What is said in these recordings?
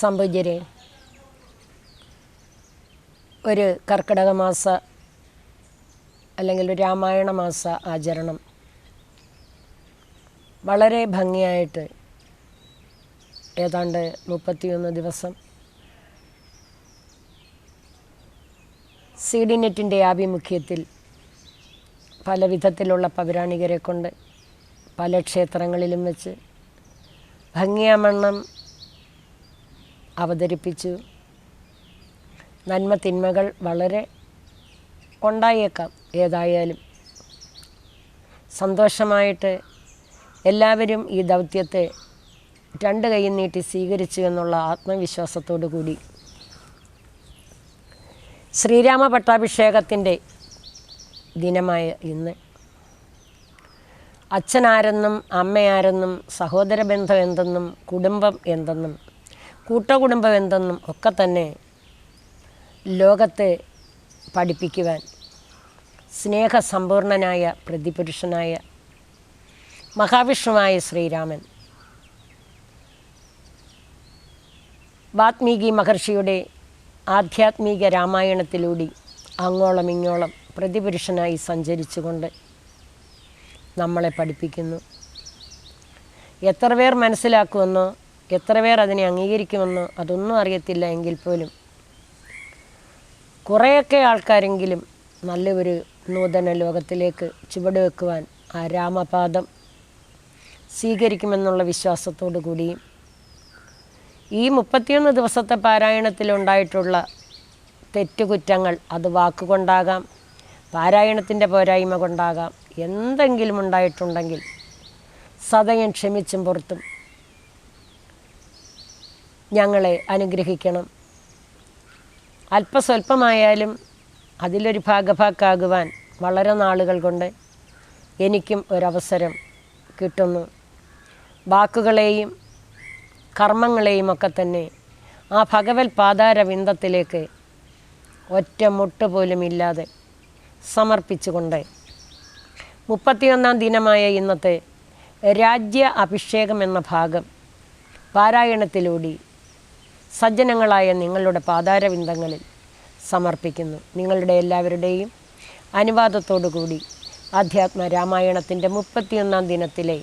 സംഭുജരെ ഒരു കർക്കിടക മാസ അല്ലെങ്കിൽ ഒരു രാമായണ മാസ ആചരണം. വളരെ ഭംഗിയായിട്ട് ഏതാണ്ട് മുപ്പത്തിയൊന്ന് ദിവസം സി ഡി നെറ്റിന്റെ ആഭിമുഖ്യത്തിൽ പല വിധത്തിലുള്ള പൗരാണികരെ കൊണ്ട് പല ക്ഷേത്രങ്ങളിലും വെച്ച് ഭംഗിയാമണ്ണം അവതരിപ്പിച്ചു. നന്മ തിന്മകൾ വളരെ ഉണ്ടായേക്കാം ഏതായാലും. സന്തോഷമായിട്ട് എല്ലാവരും ഈ ദൗത്യത്തെ രണ്ട് കൈയും നീട്ടി സ്വീകരിച്ചു എന്നുള്ള ആത്മവിശ്വാസത്തോടു കൂടി. ശ്രീരാമ പട്ടാഭിഷേകത്തിന്റെ ദിനമായ ഇന്ന്. അച്ഛനാരെന്നും അമ്മയാരെന്നും സഹോദര ബന്ധം എന്തെന്നും കുടുംബം എന്തെന്നും കൂട്ടകുടുംബം എന്തെന്നും ഒക്കെ തന്നെ ലോകത്തെ പഠിപ്പിക്കുവാൻ സ്നേഹസമ്പൂർണനായ പ്രതിപുരുഷനായ മഹാവിഷ്ണുവായ ശ്രീരാമൻ വാത്മീകി മഹർഷിയുടെ ആധ്യാത്മിക രാമായണത്തിലൂടെ അങ്ങോളം ഇങ്ങോളം പ്രതിപുരുഷനായി സഞ്ചരിച്ചുകൊണ്ട് നമ്മളെ പഠിപ്പിക്കുന്നു. എത്ര പേർ മനസ്സിലാക്കുമെന്നോ എത്ര പേർ അതിനെ അംഗീകരിക്കുമെന്ന് അതൊന്നും അറിയത്തില്ല എങ്കിൽ പോലും. കുറേയൊക്കെ ആൾക്കാരെങ്കിലും നല്ല ഒരു നൂതന ലോകത്തിലേക്ക് ചുവട് വെക്കുവാൻ ആ രാമപാദം സ്വീകരിക്കുമെന്നുള്ള വിശ്വാസത്തോടു കൂടിയും ഈ മുപ്പത്തിയൊന്ന് ദിവസത്തെ പാരായണത്തിലുണ്ടായിട്ടുള്ള തെറ്റുകുറ്റങ്ങൾ അത് വാക്കുകൊണ്ടാകാം പാരായണത്തിന്റെ പോരായ്മ കൊണ്ടാകാം എന്തെങ്കിലും ഉണ്ടായിട്ടുണ്ടെങ്കിൽ സദയം ക്ഷമിച്ചും പുറത്തും. ഞങ്ങളെ അനുഗ്രഹിക്കണം. അല്പസ്വല്പമായാലും അതിലൊരു ഭാഗഭാക്കാകുവാൻ വളരെ നാളുകൾ കൊണ്ട് എനിക്കും ഒരവസരം കിട്ടുന്നു. വാക്കുകളെയും കർമ്മങ്ങളെയും ഒക്കെ തന്നെ ആ ഭഗവത് പാതാരവിന്ദത്തിലേക്ക് ഒറ്റ മുട്ട് ഇല്ലാതെ സമർപ്പിച്ചുകൊണ്ട് മുപ്പത്തിയൊന്നാം ദിനമായ ഇന്നത്തെ രാജ്യ അഭിഷേകം എന്ന ഭാഗം പാരായണത്തിലൂടെ സജ്ജനങ്ങളായ നിങ്ങളുടെ പാതാരവിന്ദങ്ങളിൽ സമർപ്പിക്കുന്നു. നിങ്ങളുടെ എല്ലാവരുടെയും അനുവാദത്തോടു കൂടി ആധ്യാത്മ രാമായണത്തിന്റെ മുപ്പത്തിയൊന്നാം ദിനത്തിലെ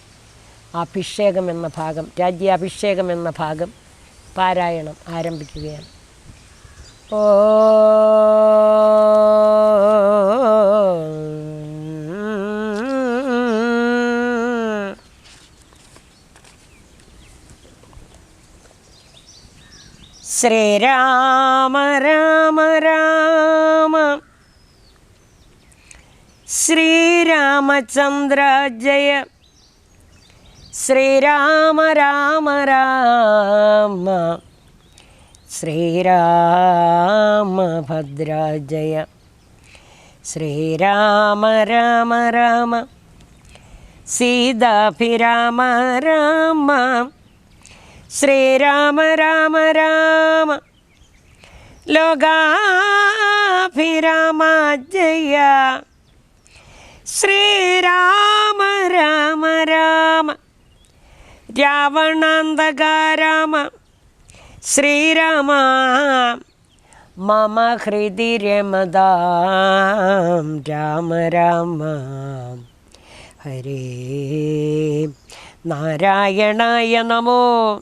അഭിഷേകം എന്ന ഭാഗം രാജ്യാഭിഷേകം എന്ന ഭാഗം പാരായണം ആരംഭിക്കുകയാണ്. ഓ श्रीराम राम राम श्रीरामचन्द्र जय। श्रीराम राम राम श्रीरामभद्राजय श्रीराम राम राम सीताफ राम। राम। ശ്രീരാമ രാമ രാമ. ലോകാഭിരാമ ജയ ശ്രീരാമ രാമ രാമ. രാവണാന്തക രാമ ശ്രീരാമ മമ ഹൃദി രമദാം. രാമ രാമ. ഹരേ നാരായണായ നമോ.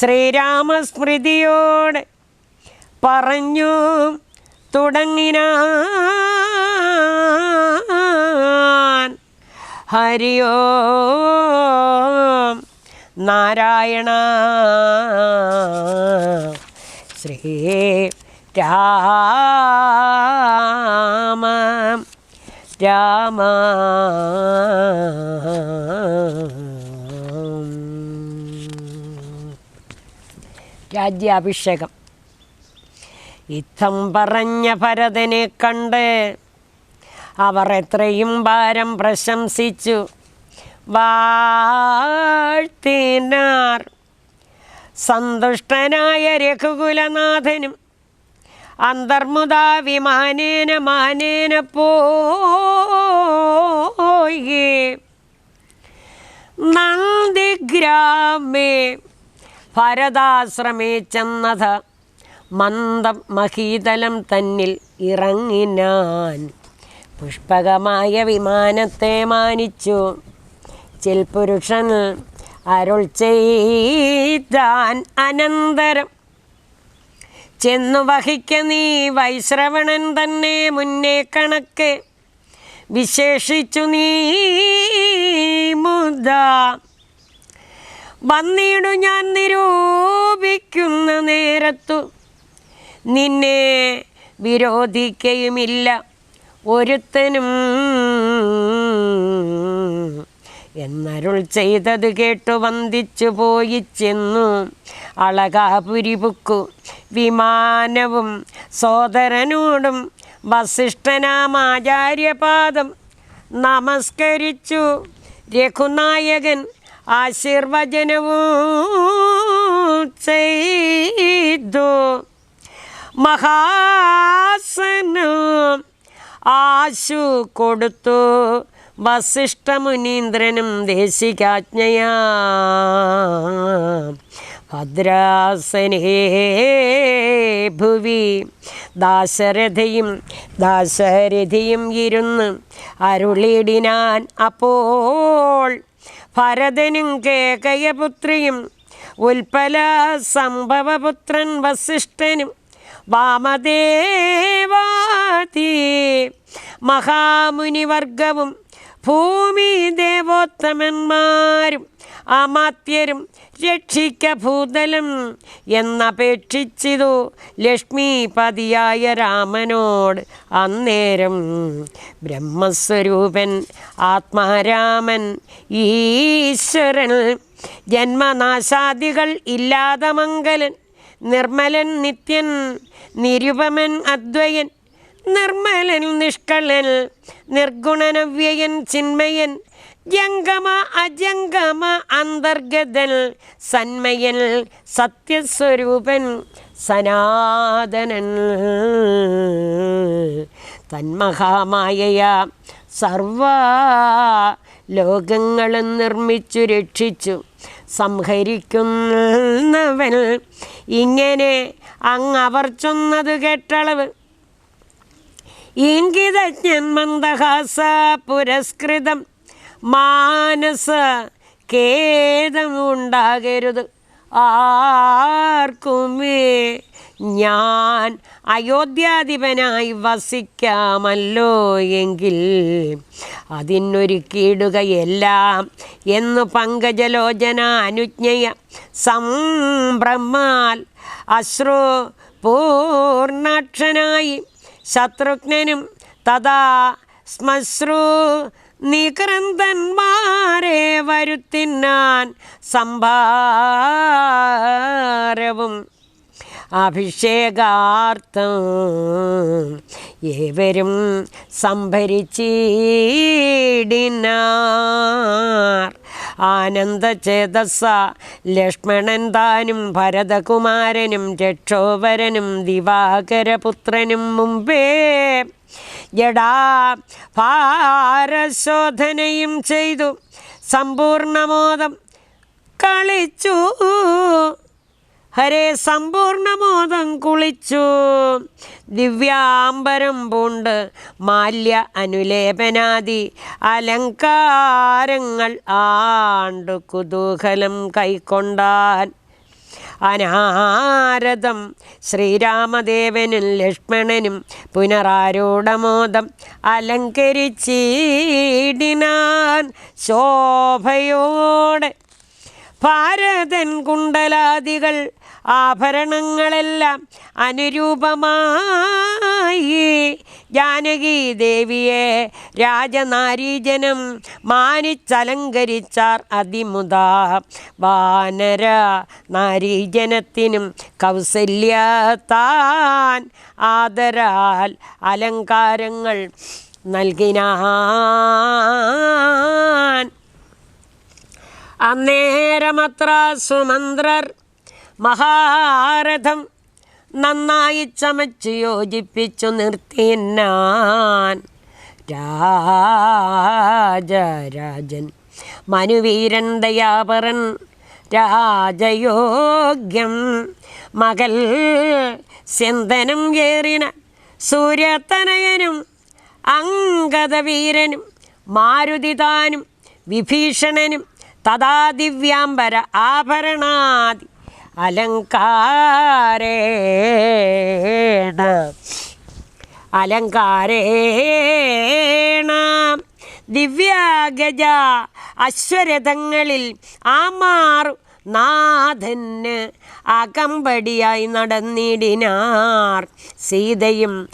ശ്രീരാമസ്മൃതിയോടെ പറഞ്ഞു തുടങ്ങിനാൻ. ഹരിയോ നാരായണ. ശ്രീ രാമ രാമ. രാജ്യാഭിഷേകം. ഇത്തം പറഞ്ഞ ഭരതനെ കണ്ട് അവർ എത്രയും ഭാരം പ്രശംസിച്ചു. വാഴ്ത്തിനാർ സന്തുഷ്ടനായ രഘുകുലനാഥനും അന്തർമുദാ വിമാനേന മാനേന പോയി. നന്ദിഗ്രാമേ ഭരതാശ്രമേ ചെന്നത്. മന്ദം മഹീതലം തന്നിൽ ഇറങ്ങിനാൻ. പുഷ്പകമായ വിമാനത്തെ മാനിച്ചു. ചിൽപുരുഷൻ അരുൾ ചെയ്താൻ അനന്തരം. ചെന്നു വഹിക്ക നീ വൈശ്രവണൻ തന്നെ മുന്നേ കണക്ക്. വിശേഷിച്ചു നീ മുദ. വന്നിടു ഞാൻ നിരൂപിക്കുന്ന നേരത്തു നിന്നെ വിരോധിക്കയുമില്ല. ഒരുത്തനും എന്നരുൾ ചെയ്തത് കേട്ടു വന്ദിച്ചു പോയി ചെന്നു. അളകാപുരിപുക്കു വിമാനവും സോദരനോടും വസിഷ്ഠനാമാചാര്യപാദം നമസ്കരിച്ചു. രഘുനായകൻ ആശീർവചനവും ചെയ്തു. മഹാസനും ആശു കൊടുത്തു. വസിഷ്ഠമുനീന്ദ്രനും ദേശികാജ്ഞയാ. ഭദ്രാസനേ ഭുവി. ദാശരഥയും ദാശരഥിയും ഇരുന്ന് അരുളിടിനാൻ അപ്പോൾ ഭരതനും കേകയപുത്രിയും ഉൽപ്പല സംഭവപുത്രൻ വസിഷ്ഠനും വാമദേവാതി മഹാമുനിവർഗവും ഭൂമി ദേവോത്തമന്മാരും അമാത്യരും രക്ഷിക്ക ഭൂതലം എന്നപേക്ഷിച്ചിതു ലക്ഷ്മിപതിയായ രാമനോട് അന്നേരം ബ്രഹ്മസ്വരൂപൻ ആത്മാരാമൻ ഈശ്വരൻ ജന്മനാശാദികൾ ഇല്ലാതെ മംഗലൻ നിർമ്മലൻ നിത്യൻ നിരുപമൻ അദ്വയൻ നിർമ്മലൻ നിഷ്കളൻ നിർഗുണനവ്യയൻ ചിന്മയൻ ജംഗമ അജംഗമ അന്തർഗതൽ സന്മയൽ സത്യസ്വരൂപൻ സനാതനൻ. തന്മഹാമായ സർവ ലോകങ്ങളും നിർമ്മിച്ചു രക്ഷിച്ചു സംഹരിക്കുന്നവൻ. ഇങ്ങനെ അങ്ങ് അവർ ചൊന്നത് കേട്ടളവ്. ഇംഗിതജ്ഞൻ മന്ദഹാസ പുരസ്കൃതം. മാനസ ഖേദമുണ്ടാകരുത്. ആർക്കുമേ ഞാൻ അയോധ്യാധിപനായി വസിക്കാമല്ലോ എങ്കിൽ അതിനൊരുക്കിയിടുകയെല്ലാം എന്ന് പങ്കജലോചന അനുജ്ഞയ സംഭ്രമാൽ അശ്രു പൂർണക്ഷനായി ശത്രുഘ്നനും തഥാ ശ്മശ്രു നികൃന്തന്മാരെ വരുത്തിനാൻ സംഭാരവും. അഭിഷേകാർത്ഥം ഏവരും സംഭരിച്ചിടിനാർ. ആനന്ദചേതസ ലക്ഷ്മണൻ താനും ഭരതകുമാരനും രക്ഷോവരനും ദിവാകരപുത്രനും മുമ്പേ. ജടാ ഭാരശോധനയും ചെയ്തു സമ്പൂർണമോദം കളിച്ചു. ഹരേ സമ്പൂർണമോദം കുളിച്ചു. ദിവ്യാംബരം പൂണ്ട് മാല്യ അനുലേപനാദി. അലങ്കാരങ്ങൾ ആണ്ടു കുതൂഹലം കൈക്കൊണ്ടാൻ അനാരദം ശ്രീരാമദേവനും ലക്ഷ്മണനും പുനരാരൂഢമോദം അലങ്കരിച്ചീടിനാൻ ശോഭയോടെ. ഭാരതൻ കുണ്ടലാദികൾ ആഭരണങ്ങളെല്ലാം അനുരൂപമായി. ജാനകി ദേവിയെ രാജനാരീജനം മാനിച്ചലങ്കരിച്ചാർ അതിമുത വാനര നാരീജനത്തിനും കൗസല്യത്താൻ ആദരാൽ അലങ്കാരങ്ങൾ നൽകിനാൻ. അന്നേരമത്ര സുമന്ത്രർ മഹാരഥം നന്നായി ചമച്ച് യോജിപ്പിച്ചു നിർത്തിന്നാൻ രാജരാജൻ മനുവീരൻ ദയാപരൻ രാജയോഗ്യം മകൾ സ്യന്തനം ഏറിന സൂര്യതനയനും അങ്കദവീരനും മാരുതിതാനും വിഭീഷണനും തഥാ ദിവ്യാംബര ആഭരണാദി. അലങ്കാരേണ. അലങ്കാരേണ. ദിവ്യാഗജ അശ്വരഥങ്ങളിൽ ആമാറു നാഥന് അകമ്പടിയായി നടന്നിടിനാർ. സീതയും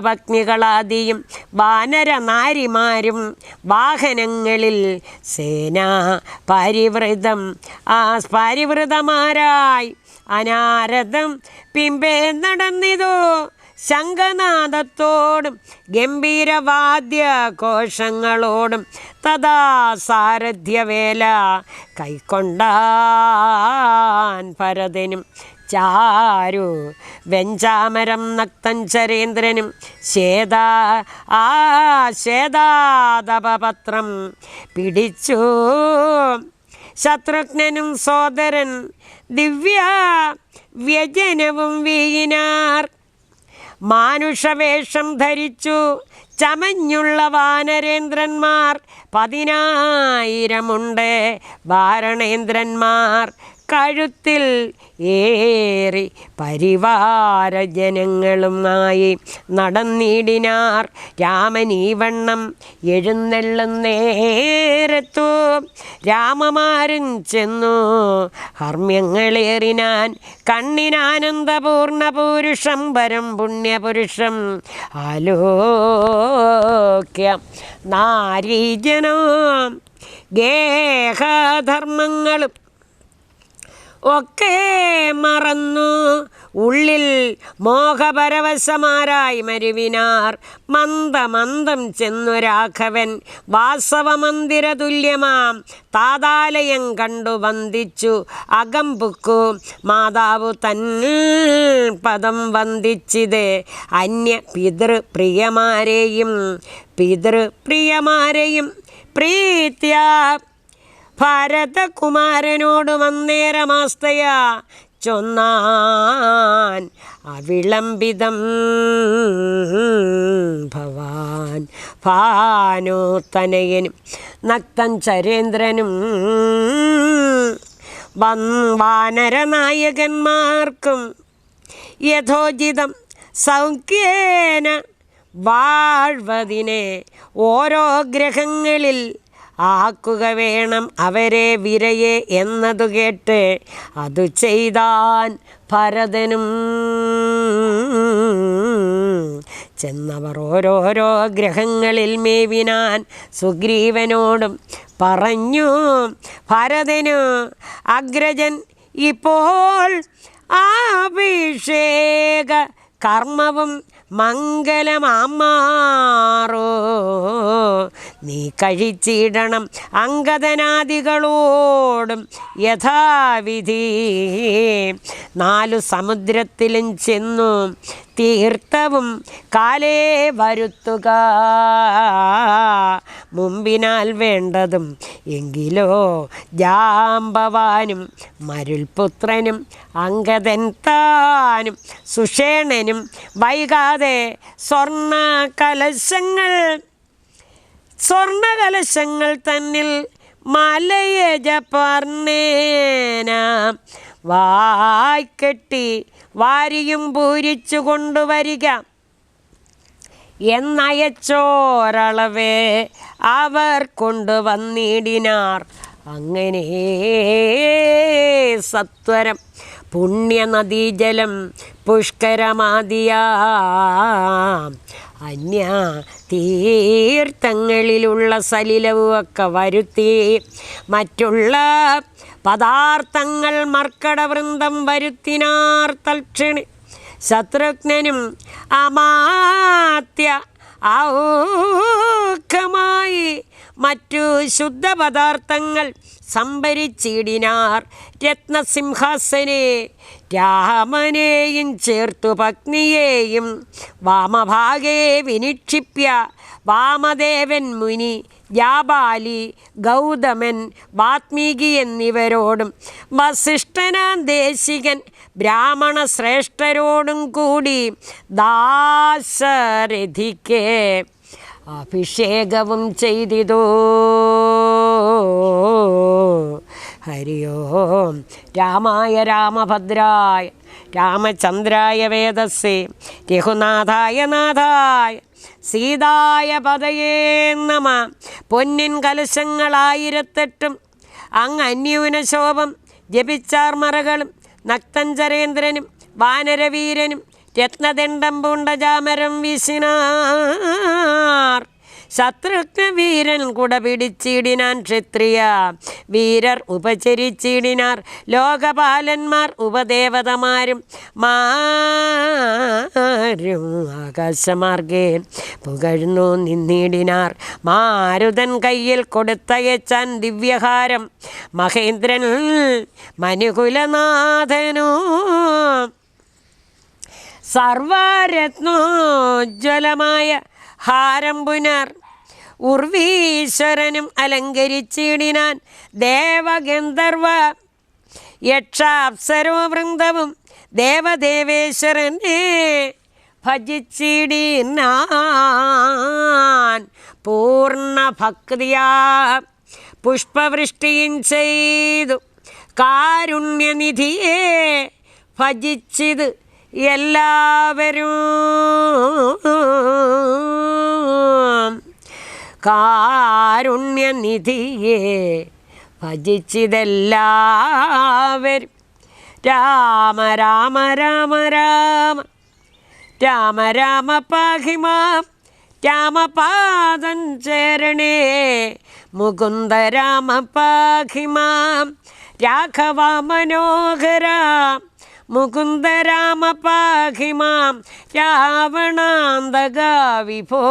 പത്നികളാദിയും വാനരനാരിമാരും വാഹനങ്ങളിൽ സേനാ പരിവൃതം ആ പരിവൃതമാരായി. അനാരഥം പിമ്പേ നടന്നിതോ. ശംഖനാദത്തോടും ഗംഭീരവാദ്യഘോഷങ്ങളോടും തഥാ സാരഥ്യവേല കൈക്കൊണ്ടാൻ ഭരതനും ചാരു വെഞ്ചാമരം നക്തൻ ചരേന്ദ്രനും ശ്വേത ആ ശ്വേതാതപപത്രം പിടിച്ചു. ശത്രുഘ്നനും സോദരൻ ദിവ്യ വ്യജനവും വീയിനാർ മാനുഷവേഷം ധരിച്ചു ചമഞ്ഞുള്ള വാനരേന്ദ്രന്മാർ പതിനായിരമുണ്ട് വാരണേന്ദ്രന്മാർ. കഴുത്തിൽ ഏറി പരിവാര ജനങ്ങളുമായി നടന്നിടിനാർ രാമനീ വണ്ണം എഴുന്നള്ളുന്നേരത്തു രാമമാരൻ ചെന്നു ഹർമ്മ്യങ്ങളേറിനാൻ കണ്ണിനാനന്ദപൂർണ പുരുഷം വരം പുണ്യപുരുഷം ആലോക്യം. നാരീജനോ ഗേഹധർമ്മങ്ങളും ഒക്കെ മറന്നു. ഉള്ളിൽ മോഹപരവശമാരായി മരുവിനാർ. മന്ദമന്ദം ചെന്നു രാഘവൻ. വാസവമന്ദിര തുല്യമാം താതാലയം കണ്ടു വന്ദിച്ചു. അകമ്പുക്കു മാതാവ് തൻ പദം വന്ദിച്ചിത്. അന്യ പിതൃപ്രിയമാരെയും പിതൃപ്രിയമാരെയും പ്രീത്യ ഭരതകുമാരനോട് വന്നേരമാസ്തയ. ചൊന്നാൻ അവിളംബിതം ഭവാൻ. ഭാനോത്തനയനും നക്തൻ ചരേന്ദ്രനും വാനരനായകന്മാർക്കും യഥോചിതം സൗഖ്യേന വാഴ്വതിനെ ഓരോ ഗ്രഹങ്ങളിൽ ആക്കുക വേണം അവരെ വിരയെ എന്നതു കേട്ട് അതു ചെയ്താൻ ഭരതനും. ചെന്നവർ ഓരോരോ ഗ്രഹങ്ങളിൽ മേവിനാൻ സുഗ്രീവനോടും പറഞ്ഞു ഭരതനു അഗ്രജൻ ഇപ്പോൾ അഭിഷേക കർമ്മവും മംഗലമാമാറോ. നീ കഴിച്ചിടണം അങ്കദനാദികളോടും യഥാവിധി. നാലു സമുദ്രത്തിലും ചെന്നു തീർത്ഥവും കാലേ വരുത്തുക. മുമ്പിനാൽ വേണ്ടതും എങ്കിലോ ജാമ്പവാനും മരുൾപുത്രനും അംഗതൻ താനും സുഷേണനും വൈകാതെ സ്വർണ കലശങ്ങൾ സ്വർണകലശങ്ങൾ തന്നിൽ മലയജ പർണേന വായ്ക്കെട്ടി വാരിയും പൂരിച്ചു കൊണ്ടുവരിക. എന്നയച്ചോരളവേ അവർ കൊണ്ടുവന്നിടിനാർ. അങ്ങനെ സത്വരം പുണ്യനദീജലം പുഷ്കരമാതിയാ അന്യ തീർത്ഥങ്ങളിലുള്ള സലിലവുമൊക്കെ വരുത്തി മറ്റുള്ള പദാർത്ഥങ്ങൾ മർക്കടവൃന്ദം വരുത്തിനാർ തൽക്ഷണി. ശത്രുഘ്നും അമാത്യ ഔഖമായി മറ്റു ശുദ്ധപദാർത്ഥങ്ങൾ സംഭരിച്ചിടിനാർ രത്നസിംഹാസനെ. രാമനെയും ചേർത്തു പത്നിയെയും വാമഭാഗേ വിനിക്ഷിപ്യ വാമദേവൻ മുനി ജാബാലി ഗൗതമൻ വാത്മീകി എന്നിവരോടും വസിഷ്ഠനാം ദേശികൻ ബ്രാഹ്മണ ശ്രേഷ്ഠരോടും കൂടി ദാശരഥിക്ക് അഭിഷേകവും ചെയ്തിതോ. ഹരി ഓം രാമായ രാമഭദ്രായ രാമചന്ദ്രായ വേദസ്സേ രഘുനാഥായ നാഥായ സീതായ പതയേ നമ പൊന്നിൻ കലശങ്ങളായിരത്തെട്ടും അങ്ങ് അന്യൂനശോഭം ജപിച്ചാർമറകളും നക്തഞ്ചരേന്ദ്രനും വാനരവീരനും രത്നദണ്ഡം പൂണ്ട ജാമരം വീശിനാർ. ശത്രുഘ്ന വീരൻ കുട പിടിച്ചിടിനാൻ ക്ഷത്രിയ. വീരർ ഉപചരിച്ചിടിനാർ. ലോകപാലന്മാർ ഉപദേവതമാരും മാരും ആകാശമാർഗേ. പുകഴ്ന്നു നിന്നിടിനാർ. മാരുതൻ കയ്യിൽ കൊടുത്തയച്ചാൻ ദിവ്യഹാരം. മഹേന്ദ്രൻ മനുകുലനാഥനോ. സർവരത്നോജ്വലമായ ഹാരം പുനർ. ഉർവീശ്വരനും അലങ്കരിച്ചിടിനാൻ ദേവഗന്ധർവ യക്ഷാപ്സരോ വൃന്ദവും ദേവദേവേശ്വരനെ ഭജിച്ചിടിനാൻ പൂർണ ഭക്തിയാ പുഷ്പവൃഷ്ടിയും ചെയ്തു. കാരുണ്യനിധിയെ ഭജിച്ചത് എല്ലാവരും. കാരുണ്യനിധിയെ ഭജിച്ചിതെല്ലാവരും. രാമ രാമ രാമ രാമ. രാമ രാമ പാഹിമാം രാമപാദൻ ചേരണേ. മുകുന്ദ രാമ പാഹിമാം രാഘവ മനോഹര. മുകുന്ദ രാമ പാഹിമാം രാവണാന്തക വിഭോ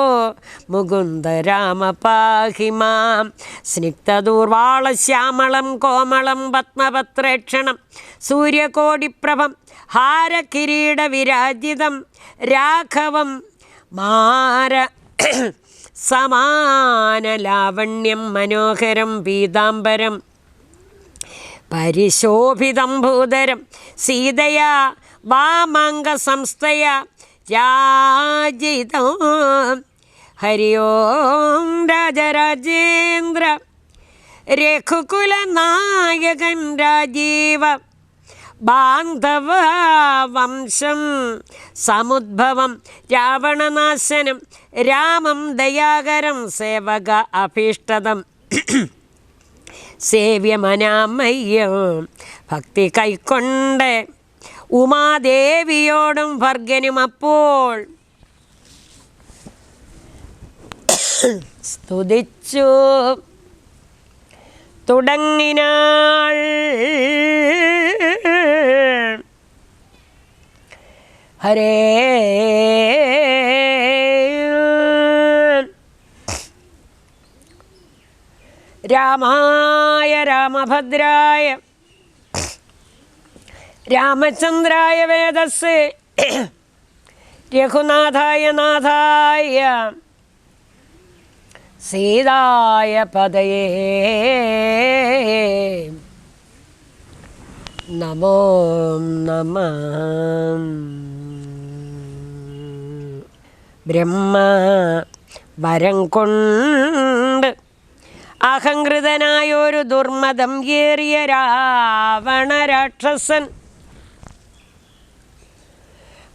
മുകുന്ദരാമപാഹിമാം സ്നിഗ്ധദൂർവാളശ്യാമളം സ്നിഗ്ധദൂർവാള ശ്യാമളം കോമളം പത്മപത്രേക്ഷണം സൂര്യകോടിപ്രഭം ഹാരകിരീട വിരാജിതം രാഘവം മാര സമാനലാവണ്യം മനോഹരം പീതാംബരം പരിശോഭിതം ഭൂതരം. സീതയാ വാമംഗ സംസ്ഥയ രാജിതം. ഹരി ഓം രാജരാജേന്ദ്ര. രഘുകുലനായകൻ രാജീവ. ബാന്ധവ വംശം സമുദ്ഭവം രാവണനാശനം. രാമം ദയാകരം സേവക അഭീഷ്ടതം. സേവ്യമനാമയ്യം. ഭക്തി കൈക്കൊണ്ട് ഉമാദേവിയോടും ഭർഗനും അപ്പോൾ. സ്തുതിച്ചു. തുടങ്ങിനാൾ. ഹരേ രാമായ രാമഭദ്രായ രാമചന്ദ്രായ വേദസ് രഘുനാഥായ നാഥായ സീതായ പദയേ. നമോ നമ. ബ്രഹ്മ വരം കൊണ്ട് അഹങ്കൃതനായൊരു ദുർമതം ഏറിയ രാവണ രാക്ഷസൻ.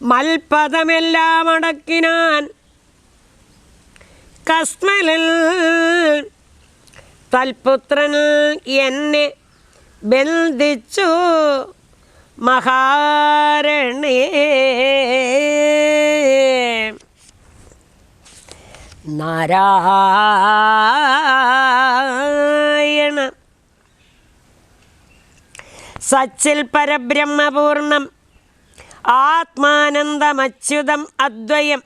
മൽപദമെല്ലാം അടക്കിനാൻ കസ്മലിൽ തൽപുത്രൻ എന്നെ ബന്ധിച്ചു മഹാരണേ. നാരായണ സച്ചിൽ പരബ്രഹ്മപൂർണം. ആത്മാനന്ദമച്യുതം അദ്വയം.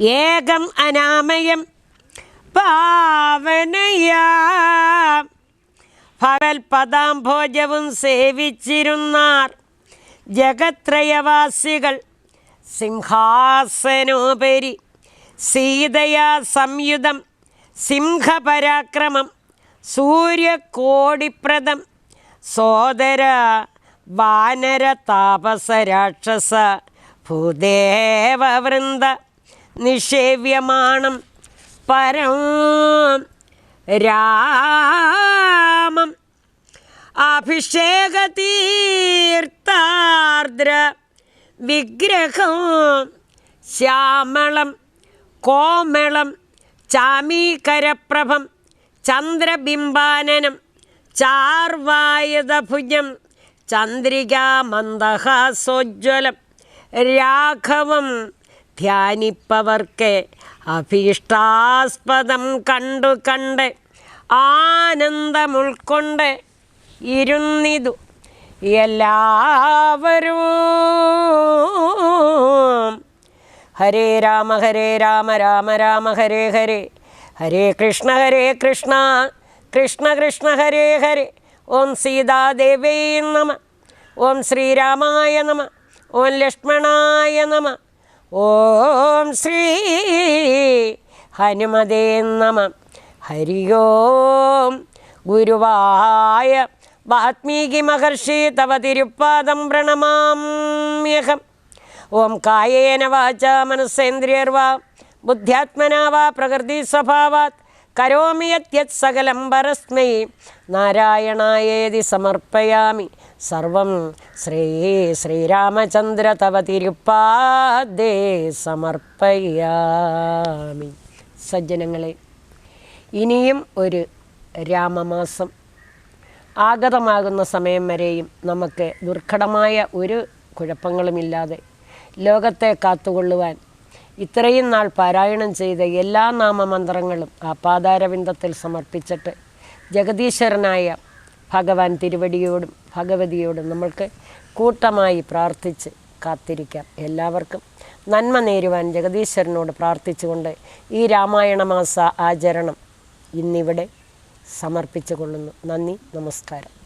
ഏകം അനാമയം പാവനയാ. ഭഗൽപദാംഭോജവും സേവിച്ചിരുന്നാർ ജഗത്രയവാസികൾ. സിംഹാസനോപരി സീതയാ സംയുതം സിംഹപരാക്രമം സൂര്യകോടിപ്രദം. സോദര വാനര താപസ രാക്ഷസ ഭൂദേവവൃന്ദ നിഷേവ്യമാണം പരം രാമം. അഭിഷേകതീർത്ഥാർദ്ര വിഗ്രഹം ശ്യാമളം കോമളം ചാമീകരപ്രഭം ചന്ദ്രബിംബാനനം ചാർവായുധഭുജം ചന്ദ്രികാമന്ദഹാസോജ്വലം രാഘവം ധ്യാനിപ്പവർക്ക് അഭീഷ്ടാസ്പദം കണ്ടു കണ്ട് ആനന്ദമുൾക്കൊണ്ട് ഇരുന്നിതു എല്ലാവരും. ഹരേ രാമ ഹരേ രാമ രാമ രാമ ഹരേ ഹരേ. ഹരേ കൃഷ്ണ ഹരേ കൃഷ്ണ. കൃഷ്ണ കൃഷ്ണ ഹരേ ഹരേ. ഓം സീതാദേവേ നമ. ഓം ശ്രീരാമായ നമ. ഓം ലക്ഷ്മണായ നമ. ഓം ശ്രീ ഹനുമതേ നമ. ഹരി ഓം. ഗുരുവായ വാത്മീകി മഹർഷി തവ തിരുപ്പാദം പ്രണമാമ്യഹം ഓം കായേന വാച മനസ്സേന്ദ്രിയർവാ. ബുദ്ധ്യാത്മനാവാ പ്രകൃതി സ്വഭാവാത്. കരോമി യത് സകലം പരസ്മൈ നാരായണായേതി സമർപ്പയാമി. സർവം ശ്രീ ശ്രീരാമചന്ദ്ര തവ തിരുപ്പാദേ സമർപ്പയാമി. സജ്ജനങ്ങളെ ഇനിയും ഒരു രാമമാസം. ആഗതമാകുന്ന സമയം വരെയും നമുക്ക് ദുർഘടമായ ഒരു കുഴപ്പങ്ങളുമില്ലാതെ ലോകത്തെ കാത്തുകൊള്ളുവാൻ ഇത്രയും നാൾ പാരായണം ചെയ്ത എല്ലാ നാമമന്ത്രങ്ങളും ആ പാതാരവിന്ദത്തിൽ സമർപ്പിച്ചിട്ട് ജഗദീശ്വരനായ ഭഗവാൻ തിരുവടിയോടും ഭഗവതിയോടും നമ്മൾക്ക് കൂട്ടമായി പ്രാർത്ഥിച്ച് കാത്തിരിക്കാം. എല്ലാവർക്കും നന്മ നേരുവാൻ ജഗദീശ്വരനോട് പ്രാർത്ഥിച്ചുകൊണ്ട് ഈ രാമായണ മാസ ആചരണം ഇന്നിവിടെ സമർപ്പിച്ചു കൊള്ളുന്നു നന്ദി നമസ്കാരം.